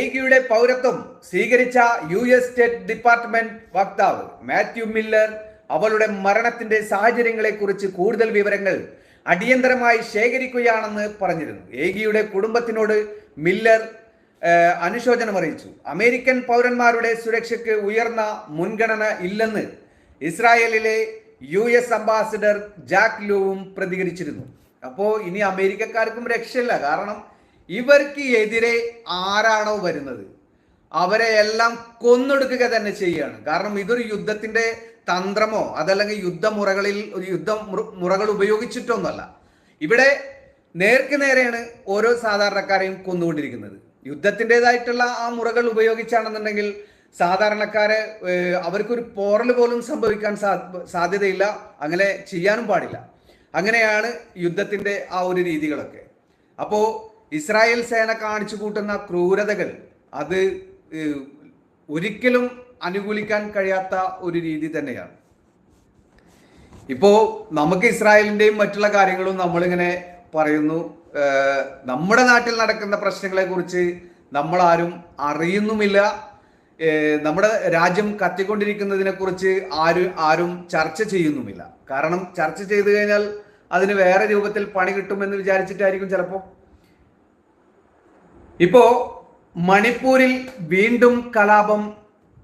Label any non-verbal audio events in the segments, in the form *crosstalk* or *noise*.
ഏകിയുടെ പൗരത്വം സ്വീകരിച്ച U S state department വക്താവ് മാത്യു മില്ലർ അവളുടെ മരണത്തിന്റെ സാഹചര്യങ്ങളെക്കുറിച്ച് കൂടുതൽ വിവരങ്ങൾ അടിയന്തരമായി ശേഖരിക്കുകയാണെന്ന് പറഞ്ഞിരുന്നു. ഏകിയുടെ കുടുംബത്തിനോട് മില്ലർ അനുശോചനം അറിയിച്ചു. അമേരിക്കൻ പൗരന്മാരുടെ സുരക്ഷയ്ക്ക് ഉയർന്ന മുൻഗണന ഇല്ലെന്ന് ഇസ്രായേലിലെ യു എസ് അംബാസിഡർ ജാക്ക് ലൂവും പ്രതികരിച്ചിരുന്നു. അപ്പോൾ ഇനി അമേരിക്കക്കാർക്കും രക്ഷയില്ല. കാരണം ഇവർക്ക് എതിരെ ആരാണോ വരുന്നത്? അവരെ എല്ലാം കൊന്നൊടുക്കുക തന്നെ ചെയ്യുകയാണ്. കാരണം ഇതൊരു യുദ്ധത്തിന്റെ തന്ത്രമോ അതല്ലെങ്കിൽ യുദ്ധമുറകളിൽ ഒരു യുദ്ധ മുറകൾ ഉപയോഗിച്ചിട്ടൊന്നുമല്ല. ഇവിടെ നേർക്ക് നേരെയാണ് ഓരോ സാധാരണക്കാരെയും കൊന്നുകൊണ്ടിരിക്കുന്നത്. യുദ്ധത്തിന്റെതായിട്ടുള്ള ആ മുറകൾ ഉപയോഗിച്ചാണെന്നുണ്ടെങ്കിൽ സാധാരണക്കാരെ അവർക്കൊരു പോറൽ പോലും സംഭവിക്കാൻ സാധ്യതയില്ല. അങ്ങനെ ചെയ്യാനും പാടില്ല. അങ്ങനെയാണ് യുദ്ധത്തിന്റെ ആ ഒരു രീതികളൊക്കെ. അപ്പോ ഇസ്രായേൽ സേന കാണിച്ചു കൂട്ടുന്ന ക്രൂരതകൾ അത് ഒരിക്കലും അനുകൂലിക്കാൻ കഴിയാത്ത ഒരു രീതി തന്നെയാണ്. ഇപ്പോ നമുക്ക് ഇസ്രായേലിന്റെയും മറ്റുള്ള കാര്യങ്ങളും നമ്മളിങ്ങനെ പറയുന്നു. നമ്മുടെ നാട്ടിൽ നടക്കുന്ന പ്രശ്നങ്ങളെ കുറിച്ച് നമ്മൾ ആരും അറിയുന്നുമില്ല നമ്മുടെ രാജ്യം കത്തിക്കൊണ്ടിരിക്കുന്നതിനെക്കുറിച്ച് ആരും ആരും ചർച്ച ചെയ്യുന്നുമില്ല. കാരണം ചർച്ച ചെയ്തു കഴിഞ്ഞാൽ അതിന് വേറെ രൂപത്തിൽ പണി കിട്ടുമെന്ന് വിചാരിച്ചിട്ടായിരിക്കും ചിലപ്പോൾ ഇപ്പോ മണിപ്പൂരിൽ വീണ്ടും കലാപം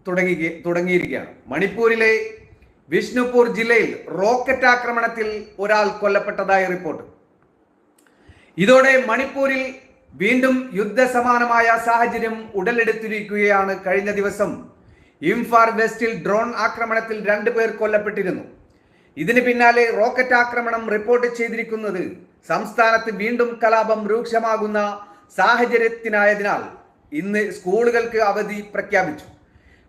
തുടങ്ങി തുടങ്ങിയിരിക്കുകയാണ്. മണിപ്പൂരിലെ വിഷ്ണുപൂർ ജില്ലയിൽ റോക്കറ്റ് ആക്രമണത്തിൽ ഒരാൾ കൊല്ലപ്പെട്ടതായി റിപ്പോർട്ട്. ഇതോടെ മണിപ്പൂരിൽ വീണ്ടും യുദ്ധസമാനമായ സാഹചര്യം ഉടലെടുത്തിരിക്കുകയാണ്. കഴിഞ്ഞ ദിവസം ഇംഫാർ വെസ്റ്റിൽ ഡ്രോൺ ആക്രമണത്തിൽ രണ്ടു പേർ കൊല്ലപ്പെട്ടിരുന്നു. ഇതിന് പിന്നാലെ റോക്കറ്റ് ആക്രമണം റിപ്പോർട്ട് ചെയ്തിരിക്കുന്നത് സംസ്ഥാനത്ത് വീണ്ടും കലാപം രൂക്ഷമാകുന്ന സാഹചര്യത്തിനായതിനാൽ ഇന്ന് സ്കൂളുകൾക്ക് അവധി പ്രഖ്യാപിച്ചു.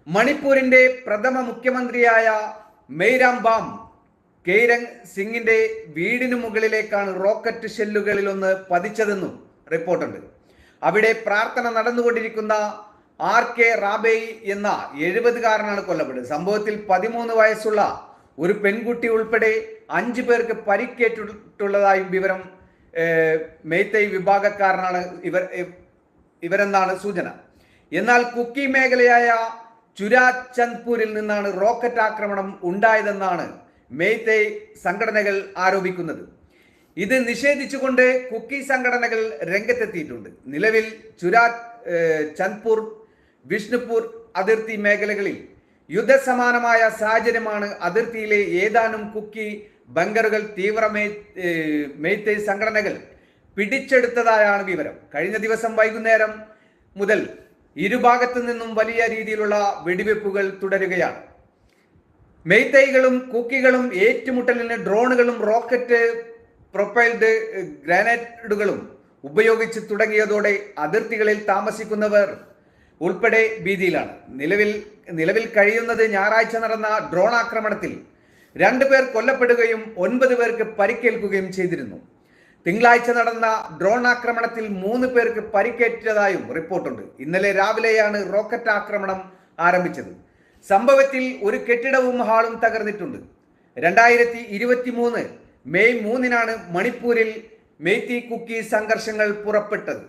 മണിപ്പൂരിന്റെ പ്രഥമ മുഖ്യമന്ത്രിയായ മെയ്രാം ബാം കെയ്രങ് സിംഗിന്റെ വീടിനു മുകളിലേക്കാണ് റോക്കറ്റ് ഷെല്ലുകളിൽ ഒന്ന് പതിച്ചതെന്നും റിപ്പോർട്ടുണ്ട്. അവിടെ പ്രാർത്ഥന നടന്നുകൊണ്ടിരിക്കുന്ന ആർ കെ റാബേയ് എന്ന എഴുപതുകാരനാണ് കൊല്ലപ്പെട്ടത്. സംഭവത്തിൽ പതിമൂന്ന് വയസ്സുള്ള ഒരു പെൺകുട്ടി ഉൾപ്പെടെ അഞ്ചു പേർക്ക് പരിക്കേറ്റിട്ടുള്ളതായും വിവരം മെയ്തൈ വിഭാഗക്കാരനാണ് ഇവർ ഇവരെന്നാണ് സൂചന. എന്നാൽ കുക്കി മേഖലയായ ചുരാചന്ദ്പൂരിൽ നിന്നാണ് റോക്കറ്റ് ആക്രമണം ഉണ്ടായതെന്നാണ് മെയ്തൈ സംഘടനകൾ ആരോപിക്കുന്നത്. ഇത് നിഷേധിച്ചുകൊണ്ട് കുക്കി സംഘടനകൾ രംഗത്തെത്തിയിട്ടുണ്ട്. നിലവിൽ ചുരാ ചന്ദ്പൂർ വിഷ്ണുപൂർ അതിർത്തി മേഖലകളിൽ യുദ്ധസമാനമായ സാഹചര്യമാണ് അതിർത്തിയിലെ ഏതാനും കുക്കി ബങ്കറുകൾ തീവ്ര മേ- ഏഹ്, സംഘടനകൾ പിടിച്ചെടുത്തതായാണ് വിവരം. കഴിഞ്ഞ ദിവസം വൈകുന്നേരം മുതൽ ഇരുഭാഗത്തു നിന്നും വലിയ രീതിയിലുള്ള വെടിവെപ്പുകൾ തുടരുകയാണ്. മെയ്തൈകളും കുക്കികളും ഏറ്റുമുട്ടലിന് ഡ്രോണുകളും റോക്കറ്റ് പ്രൊപ്പൈൽഡ് ഗ്രാനേഡുകളും ഉപയോഗിച്ച് തുടങ്ങിയതോടെ അതിർത്തികളിൽ താമസിക്കുന്നവർ ഉൾപ്പെടെ ഭീതിയിലാണ്. നിലവിൽ നിലവിൽ കഴിയുന്നത് ഞായറാഴ്ച നടന്ന ഡ്രോൺ ആക്രമണത്തിൽ രണ്ടുപേർ കൊല്ലപ്പെടുകയും ഒൻപത് പേർക്ക് പരിക്കേൽക്കുകയും ചെയ്തിരുന്നു. തിങ്കളാഴ്ച നടന്ന ഡ്രോൺ ആക്രമണത്തിൽ മൂന്ന് പേർക്ക് പരിക്കേറ്റതായും റിപ്പോർട്ടുണ്ട്. ഇന്നലെ രാവിലെയാണ് റോക്കറ്റ് ആക്രമണം ആരംഭിച്ചത്. സംഭവത്തിൽ ഒരു കെട്ടിടവും ഹാളും തകർന്നിട്ടുണ്ട്. രണ്ടായിരത്തി ഇരുപത്തി മൂന്ന് മെയ് മൂന്നിനാണ് മണിപ്പൂരിൽ മെയ്ത്തി കുക്കി സംഘർഷങ്ങൾ പുറപ്പെട്ടത്.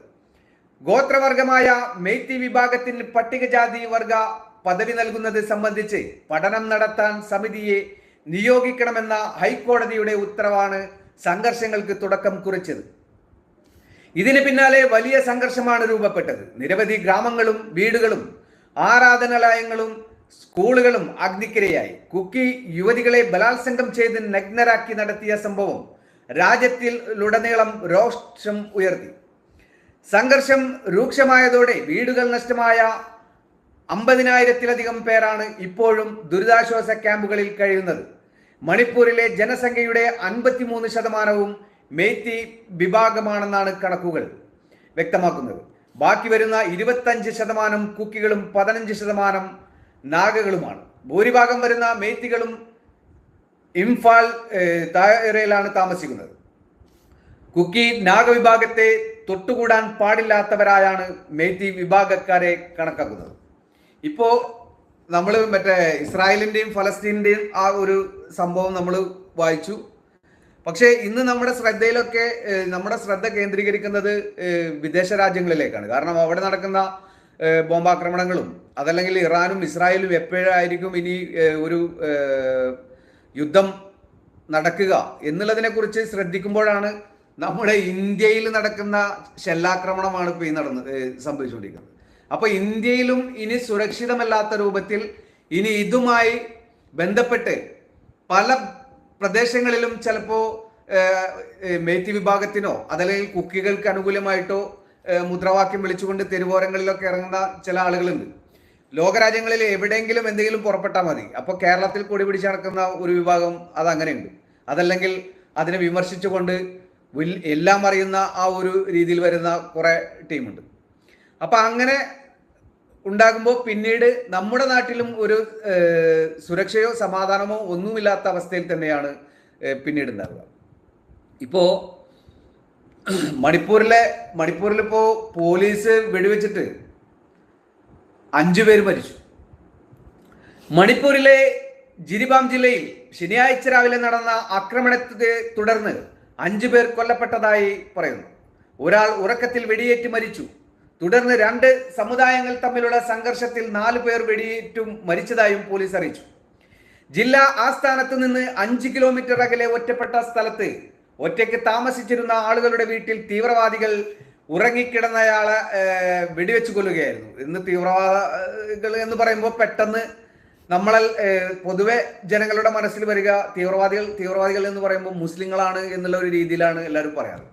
ഗോത്രവർഗമായ മെയ്ത്തി വിഭാഗത്തിന് പട്ടികജാതി വർഗ പദവി നൽകുന്നത് സംബന്ധിച്ച് പഠനം നടത്താൻ സമിതിയെ നിയോഗിക്കണമെന്ന ഹൈക്കോടതിയുടെ ഉത്തരവാണ് സംഘർഷങ്ങൾക്ക് തുടക്കം കുറിച്ചത്. ഇതിന് പിന്നാലെ വലിയ സംഘർഷമാണ് രൂപപ്പെട്ടത്. നിരവധി ഗ്രാമങ്ങളും വീടുകളും ആരാധനാലയങ്ങളും സ്കൂളുകളും അഗ്നിക്കിരയായി. കുക്കി യുവതികളെ ബലാത്സംഗം ചെയ്ത് നഗ്നരാക്കി നടത്തിയ സംഭവം രാജ്യത്തിൽ ഉടനീളം രോഷം ഉയർത്തി. സംഘർഷം രൂക്ഷമായതോടെ വീടുകൾ നഷ്ടമായ അമ്പതിനായിരത്തിലധികം പേരാണ് ഇപ്പോഴും ദുരിതാശ്വാസ ക്യാമ്പുകളിൽ കഴിയുന്നത്. മണിപ്പൂരിലെ ജനസംഖ്യയുടെ അൻപത്തിമൂന്ന് ശതമാനവും മേത്തി വിഭാഗമാണെന്നാണ് കണക്കുകൾ വ്യക്തമാക്കുന്നത്. ബാക്കി വരുന്ന ഇരുപത്തഞ്ച് ശതമാനം കുക്കികളും പതിനഞ്ച് ശതമാനം നാഗകളുമാണ്. ഭൂരിഭാഗം വരുന്ന മേത്തികളും ഇംഫാൽ തായറയിലാണ് താമസിക്കുന്നത്. കുക്കി നാഗവിഭാഗത്തെ തൊട്ടുകൂടാൻ പാടില്ലാത്തവരായാണ് മേത്തി വിഭാഗക്കാരെ കണക്കാക്കുന്നത്. ഇപ്പോ നമ്മൾ മറ്റേ ഇസ്രായേലിന്റെയും ഫലസ്തീനിന്റെയും ആ ഒരു സംഭവം നമ്മൾ വായിച്ചു. പക്ഷേ ഇന്ന് നമ്മുടെ ശ്രദ്ധയിലൊക്കെ നമ്മുടെ ശ്രദ്ധ കേന്ദ്രീകരിക്കുന്നത് വിദേശ രാജ്യങ്ങളിലേക്കാണ്. കാരണം അവിടെ നടക്കുന്ന ബോംബാക്രമണങ്ങളും അതല്ലെങ്കിൽ ഇറാനും ഇസ്രായേലും എപ്പോഴായിരിക്കും ഇനി ഒരു യുദ്ധം നടക്കുക എന്നുള്ളതിനെക്കുറിച്ച് ശ്രദ്ധിക്കുമ്പോഴാണ് നമ്മുടെ ഇന്ത്യയിൽ നടക്കുന്ന ഷെല്ലാക്രമണമാണ് ഇപ്പോൾ ഈ നടന്ന് സംഭവിച്ചുകൊണ്ടിരിക്കുന്നത്. അപ്പോൾ ഇന്ത്യയിലും ഇനി സുരക്ഷിതമല്ലാത്ത രൂപത്തിൽ ഇനി ഇതുമായി ബന്ധപ്പെട്ട് പല പ്രദേശങ്ങളിലും ചിലപ്പോ മേത്തി വിഭാഗത്തിനോ അതല്ലെങ്കിൽ കുക്കികൾക്ക് അനുകൂലമായിട്ടോ മുദ്രാവാക്യം വിളിച്ചുകൊണ്ട് തെരുവോരങ്ങളിലൊക്കെ ഇറങ്ങുന്ന ചില ആളുകളുണ്ട്. ലോകരാജ്യങ്ങളിൽ എവിടെയെങ്കിലും എന്തെങ്കിലും പുറപ്പെട്ടാൽ മതി. അപ്പോൾ കേരളത്തിൽ കൊടി പിടിച്ച് നടക്കുന്ന ഒരു വിഭാഗം അത് അങ്ങനെയുണ്ട് അതല്ലെങ്കിൽ അതിനെ വിമർശിച്ചുകൊണ്ട് എല്ലാം അറിയുന്ന ആ ഒരു രീതിയിൽ വരുന്ന കുറേ ടീമുണ്ട്. അപ്പൊ അങ്ങനെ ഉണ്ടാകുമ്പോൾ പിന്നീട് നമ്മുടെ നാട്ടിലും ഒരു സുരക്ഷയോ സമാധാനമോ ഒന്നുമില്ലാത്ത അവസ്ഥയിൽ തന്നെയാണ് പിന്നീട് ഉണ്ടാവുക. ഇപ്പോ മണിപ്പൂരിലെ മണിപ്പൂരിൽ ഇപ്പോ പോലീസ് വെടിവെച്ചിട്ട് അഞ്ചു പേര് മരിച്ചു. മണിപ്പൂരിലെ ജിരിബാം ജില്ലയിൽ ശനിയാഴ്ച രാവിലെ നടന്ന ആക്രമണത്തെ തുടർന്ന് അഞ്ചു പേർ കൊല്ലപ്പെട്ടതായി പറയുന്നു. ഒരാൾ ഉറക്കത്തിൽ വെടിയേറ്റ് മരിച്ചു. തുടർന്ന് രണ്ട് സമുദായങ്ങൾ തമ്മിലുള്ള സംഘർഷത്തിൽ നാല് പേർ വെടിയേറ്റും മരിച്ചതായും പോലീസ് അറിയിച്ചു. ജില്ലാ ആസ്ഥാനത്ത് നിന്ന് അഞ്ച് കിലോമീറ്റർ അകലെ ഒറ്റപ്പെട്ട സ്ഥലത്ത് ഒറ്റയ്ക്ക് താമസിച്ചിരുന്ന ആളുകളുടെ വീട്ടിൽ തീവ്രവാദികൾ ഉറങ്ങിക്കിടന്നയാളെ വെടിവെച്ചു കൊല്ലുകയായിരുന്നു. ഇന്ന് തീവ്രവാദികൾ എന്ന് പറയുമ്പോൾ പെട്ടെന്ന് നമ്മളെ പൊതുവെ ജനങ്ങളുടെ മനസ്സിൽ വരിക തീവ്രവാദികൾ തീവ്രവാദികൾ എന്ന് പറയുമ്പോൾ മുസ്ലിങ്ങളാണ് എന്നുള്ള ഒരു രീതിയിലാണ് എല്ലാവരും പറയാറ്.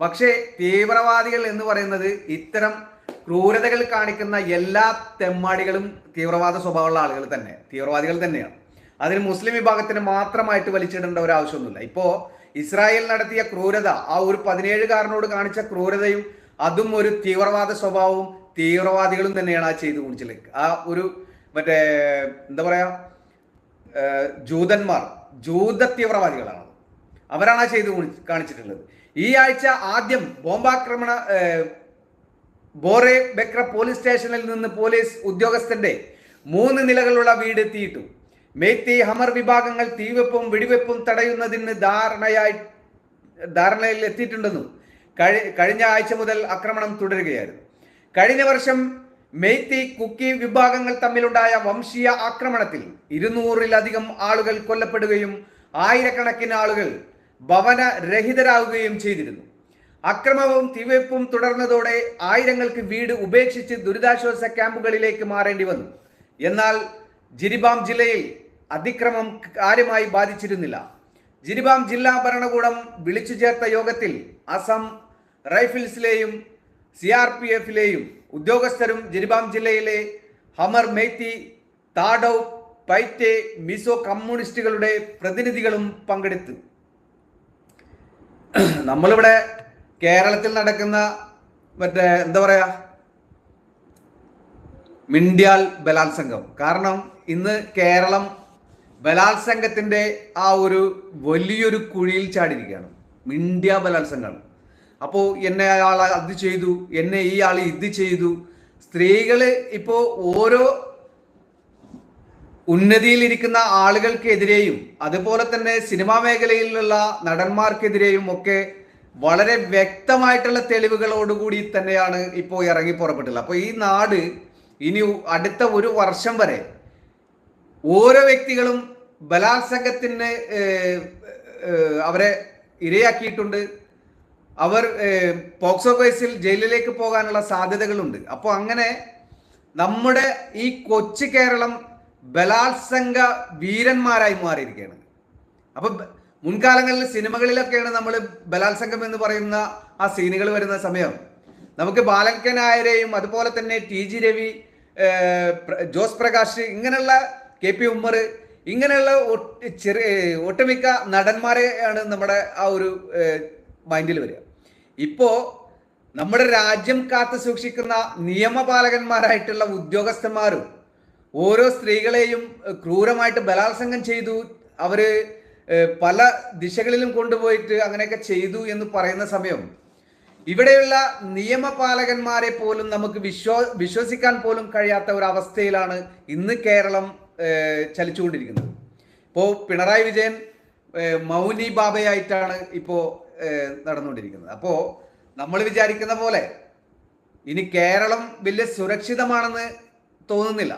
പക്ഷേ തീവ്രവാദികൾ എന്ന് പറയുന്നത് ഇത്തരം ക്രൂരതകൾ കാണിക്കുന്ന എല്ലാ തെമ്മാടികളും തീവ്രവാദ സ്വഭാവമുള്ള ആളുകൾ തന്നെ തീവ്രവാദികൾ തന്നെയാണ്. അതിന് മുസ്ലിം വിഭാഗത്തിന് മാത്രമായിട്ട് വലിച്ചിടേണ്ട ഒരു ആവശ്യമൊന്നുമില്ല. ഇപ്പോ ഇസ്രായേൽ നടത്തിയ ക്രൂരത ആ ഒരു പതിനേഴുകാരനോട് കാണിച്ച ക്രൂരതയും അതും ഒരു തീവ്രവാദ സ്വഭാവവും തീവ്രവാദികളും തന്നെയാണ് ആ ചെയ്തു കുടിച്ചത് ആ ഒരു മറ്റേ എന്താ പറയാ ജൂതന്മാർ ജൂത തീവ്രവാദികളാണ്. അവരാണ് ആ ചെയ്തു കാണിച്ചിട്ടുള്ളത്. ഈ ആഴ്ച ആദ്യം ബോംബാക്രമണ ബോറെ ബെക്ര പോലീസ് സ്റ്റേഷനിൽ നിന്ന് പോലീസ് ഉദ്യോഗസ്ഥന്റെ മൂന്ന് നിലകളുള്ള വീട് തീയിട്ടു. മേത്തി ഹമർ വിഭാഗങ്ങൾ തീവെപ്പും വെടിവെപ്പും തടയുന്നതിന് ധാരണയായി ധാരണയിൽ എത്തിയിട്ടുണ്ടെന്നും കഴി കഴിഞ്ഞ ആഴ്ച മുതൽ ആക്രമണം തുടരുകയായിരുന്നു. കഴിഞ്ഞ വർഷം മെയ്ത്തി കുക്കി വിഭാഗങ്ങൾ തമ്മിലുണ്ടായ വംശീയ ആക്രമണത്തിൽ ഇരുന്നൂറിലധികം ആളുകൾ കൊല്ലപ്പെടുകയും ആയിരക്കണക്കിന് ആളുകൾ ഭവനരഹിതരാകുകയും ചെയ്തിരുന്നു. അക്രമവും തീവെപ്പും തുടർന്നതോടെ ആയിരങ്ങൾക്ക് വീട് ഉപേക്ഷിച്ച് ദുരിതാശ്വാസ ക്യാമ്പുകളിലേക്ക് മാറേണ്ടി വന്നു. എന്നാൽ ജിരിബാം ജില്ലയിൽ അതിക്രമം കാര്യമായി ബാധിച്ചിരുന്നില്ല. ജിരിബാം ജില്ലാ ഭരണകൂടം വിളിച്ചു ചേർത്ത യോഗത്തിൽ അസം റൈഫിൾസിലെയും സി ആർ പി എഫിലെയും ഉദ്യോഗസ്ഥരും ജിരിബാം ജില്ലയിലെ ഹമർ മെയ്ത്തി താഡൌ പൈറ്റെ മിസോ കമ്മ്യൂണിസ്റ്റുകളുടെ പ്രതിനിധികളും പങ്കെടുത്തു. *clears throat* നമ്മളിവിടെ കേരളത്തിൽ നടക്കുന്ന മറ്റേ എന്താ പറയാ? മിണ്ടിയാൽ ബലാത്സംഗം. കാരണം ഇന്ന് കേരളം ബലാത്സംഗത്തിന്റെ ആ ഒരു വലിയൊരു കുഴിയിൽ ചാടിയിരിക്കുകയാണ്. മിണ്ടിയ ബലാത്സംഗമാണ് അപ്പോൾ എന്നെ അയാൾ അത് ചെയ്തു എന്നെ ഈ ആൾ ഇത് ചെയ്തു. സ്ത്രീകൾ ഇപ്പോ ഓരോ ഉന്നതിയിലിരിക്കുന്ന ആളുകൾക്കെതിരെയും അതുപോലെ തന്നെ സിനിമാ മേഖലയിലുള്ള നടന്മാർക്കെതിരെയും ഒക്കെ വളരെ വ്യക്തമായിട്ടുള്ള തെളിവുകളോടുകൂടി തന്നെയാണ് ഇപ്പോൾ ഇറങ്ങി പുറപ്പെട്ടുള്ളത് അപ്പോൾ ഈ നാട് ഇനി അടുത്ത ഒരു വർഷം വരെ ഓരോ വ്യക്തികളും ബലാത്സംഗത്തിന് അവരെ ഇരയാക്കിയിട്ടുണ്ട്. അവർ പോക്സോ കേസിൽ ജയിലിലേക്ക് പോകാനുള്ള സാധ്യതകളുണ്ട്. അപ്പോൾ അങ്ങനെ നമ്മുടെ ഈ കൊച്ചു കേരളം ബലാത്സംഗ വീരന്മാരായി മാറിയിരിക്കുകയാണ്. അപ്പൊ മുൻകാലങ്ങളിൽ സിനിമകളിലൊക്കെയാണ് നമ്മൾ ബലാത്സംഗം എന്ന് പറയുന്ന ആ സീനുകൾ വരുന്ന സമയം. നമുക്ക് ബാലൻ നായരെയും അതുപോലെ തന്നെ ടി ജി രവി ജോസ് പ്രകാശ് ഇങ്ങനെയുള്ള കെ പി ഉമ്മർ ഇങ്ങനെയുള്ള ചെറിയ ഒട്ടുമിക്ക നടന്മാരെയാണ് നമ്മുടെ ആ ഒരു മൈൻഡിൽ വരിക. ഇപ്പോ നമ്മുടെ രാജ്യം കാത്തു സൂക്ഷിക്കുന്ന നിയമപാലകന്മാരായിട്ടുള്ള ഉദ്യോഗസ്ഥന്മാരും ഓരോ സ്ത്രീകളെയും ക്രൂരമായിട്ട് ബലാത്സംഗം ചെയ്തു. ഏഹ്, പല ദിശകളിലും കൊണ്ടുപോയിട്ട് അങ്ങനെയൊക്കെ ചെയ്തു എന്ന് പറയുന്ന സമയം ഇവിടെയുള്ള നിയമപാലകന്മാരെ പോലും നമുക്ക് വിശ്വ വിശ്വസിക്കാൻ പോലും കഴിയാത്ത ഒരു അവസ്ഥയിലാണ് ഇന്ന് കേരളം ചലിച്ചുകൊണ്ടിരിക്കുന്നത്. ഇപ്പോൾ പിണറായി വിജയൻ മൗനി ബാബയായിട്ടാണ് ഇപ്പോൾ നടന്നുകൊണ്ടിരിക്കുന്നത്. അപ്പോൾ നമ്മൾ വിചാരിക്കുന്ന പോലെ ഇനി കേരളം വലിയ സുരക്ഷിതമാണെന്ന് തോന്നുന്നില്ല.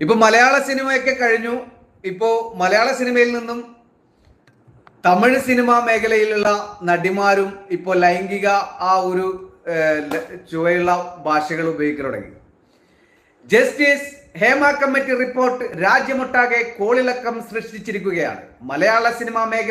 ഇപ്പൊ മലയാള സിനിമയൊക്കെ കഴിഞ്ഞു. ഇപ്പോ മലയാള സിനിമയിൽ നിന്നും തമിഴ് സിനിമാ മേഖലയിലുള്ള നടിമാരും ഇപ്പോൾ ലൈംഗിക ആ ഒരു ചുവയുള്ള ഭാഷകൾ ഉപയോഗിക്കാൻ തുടങ്ങി. ജസ്റ്റിസ് ഹേമ കമ്മിറ്റി റിപ്പോർട്ട് രാജ്യമൊട്ടാകെ കോളിളക്കം സൃഷ്ടിച്ചിരിക്കുകയാണ്. മലയാള സിനിമാ മേഖല